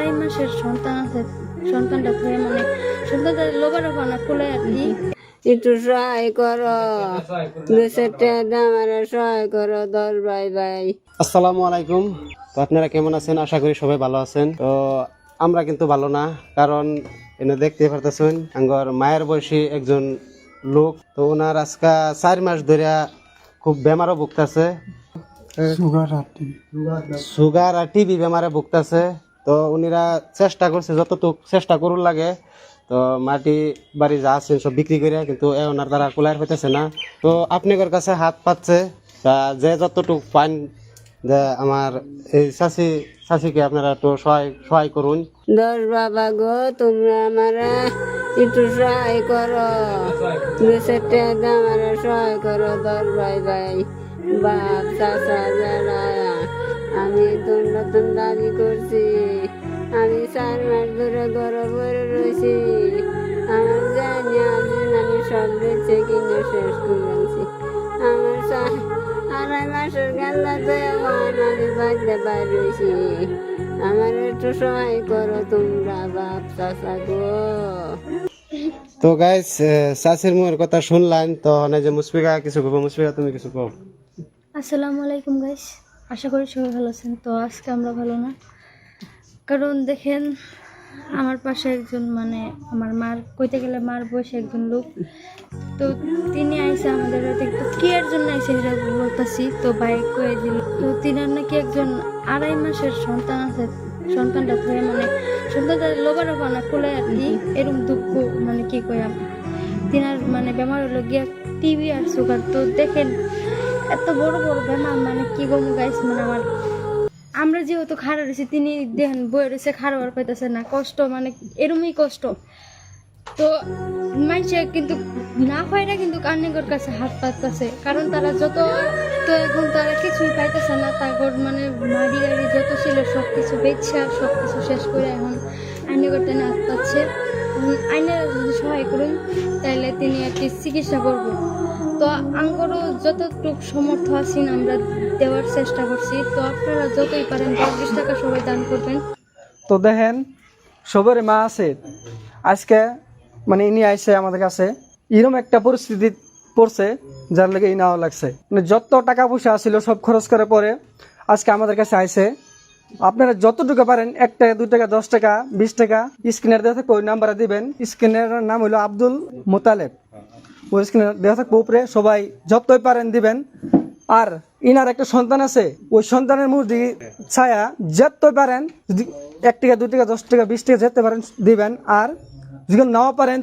আড়াই মাসের সন্তান আছে সন্তানটা ধরে মানে সন্তানটা লোবার বানা খুলে আর কি। একটু সহায় করো। আমার সহায় করো দল ভাই ভাই। আসসালামু আলাইকুম। তো আপনারা কেমন আছেন? আশা করি সবাই ভালো আছেন। তো আমরা কিন্তু ভালো না কারণ এনে দেখতে পারতেছেন আঙ্গর মায়ের বয়সী একজন লোক। তো ওনার আজকা চার মাস ধরে খুব বেমারও ভুগতেছে। সুগার আর টিবি বেমারে ভুগতেছে। তো উনিরা চেষ্টা করছে, যতটুক চেষ্টা করুন লাগে। তো মাটি বাড়ি যা আছে সব বিক্রি করে, কিন্তু ওনার দ্বারা কুলার হইতেছে না। তো আপনাদের কাছে হাত পাচ্ছে যে যতটুক পান যে আমার এই চাষি, চাষিকে আপনারা একটু সহায় সহায় করুন। দশ বাবা গো, তোমরা আমার একটু সহায় করো। আমার সহায় করো দল ভাই ভাই, বাপ চাষা আমি তো নতুন দাবি করছি। আমি চার মাস ধরে বসে রয়েছি। আমার জানি আমি আমি সব কিনে শেষ করেছি আমার আড়াই মাসের গাল্লা আমি বাড়তে আমার একটু সহায় করো তোমরা বাপ চাষা গো। তো গাইস চাষির মুখের কথা শুনলাম তো অনেক যে মুসফিকা কিছু কব মুসফিকা তুমি কিছু কও। আসসালামু আলাইকুম গাইস আশা করি সবাই ভালো আছেন। তো আজকে আমরা ভালো না? কারণ দেখেন, আমার পাশে একজন মানে আমার মার, কইতে গেলে মার বয়সে একজন লোক। তো তিনি আইসে আমাদের রাতে তো কি এর জন্য আইসে এটা বলতেছি। তো বাইক কয়ে দিল, তো তিনার নাকি একজন আড়াই মাসের সন্তান আছে। সন্তানটা ধরে মানে সন্তানটা লোবার না খুলে আর কি এরকম দুঃখ মানে কি কই তিনার মানে বেমার হলো গিয়া টিভি আর সুগার। তো দেখেন, এত বড় বড় বেমার মানে কি গম গাইস মানে আমার আমরা যেহেতু খাড়া রয়েছি, তিনি দেখেন বয়ে রয়েছে খাড়াবার পাইতেছে না। কষ্ট মানে এরমই কষ্ট। তো মানুষে কিন্তু না পায়রা কিন্তু কান্নিগর কাছে হাত পাততেছে। কারণ তারা যত, তো এখন তারা কিছুই পাইতেছে না। তারপর মানে মাড়ি গাড়ি যত ছিল সব কিছু বেচা সব কিছু শেষ করে এখন আইনগর না হাত পাচ্ছে। আইনের যদি সহায় করুন তাহলে তিনি একটি চিকিৎসা করব। তো আঙ্গরও যতটুক সমর্থ আছেন, আমরা দেওয়ার চেষ্টা করছি। তো আপনারা যতই পারেন বিশ টাকা সবাই দান করবেন। তো দেখেন সবারই মা আছে। আজকে মানে ইনি আইসে আমাদের কাছে। এরকম একটা পরিস্থিতি পড়ছে, যার লেগে ইনাও লাগছে। মানে যত টাকা পয়সা ছিল সব খরচ করে পরে আজকে আমাদের কাছে আইসে। আপনারা যতটুকু পারেন, এক টাকা, দুই টাকা, দশ টাকা, বিশ টাকা স্ক্রিনের দেওয়া থাকবে, ওই নাম্বারে দিবেন। স্ক্রিনের নাম হলো আব্দুল মোতালেব। ওই স্ক্রিনের দেওয়া থাকবে উপরে, সবাই যতই পারেন দিবেন। আর ইনার একটা সন্তান আছে, ওই সন্তানের মূর্তি ছায়া যেতে পারেন, যদি এক টাকা, দুই টাকা, দশ টাকা, বিশ টাকা যেতে পারেন, দিবেন। আর যদি নাও পারেন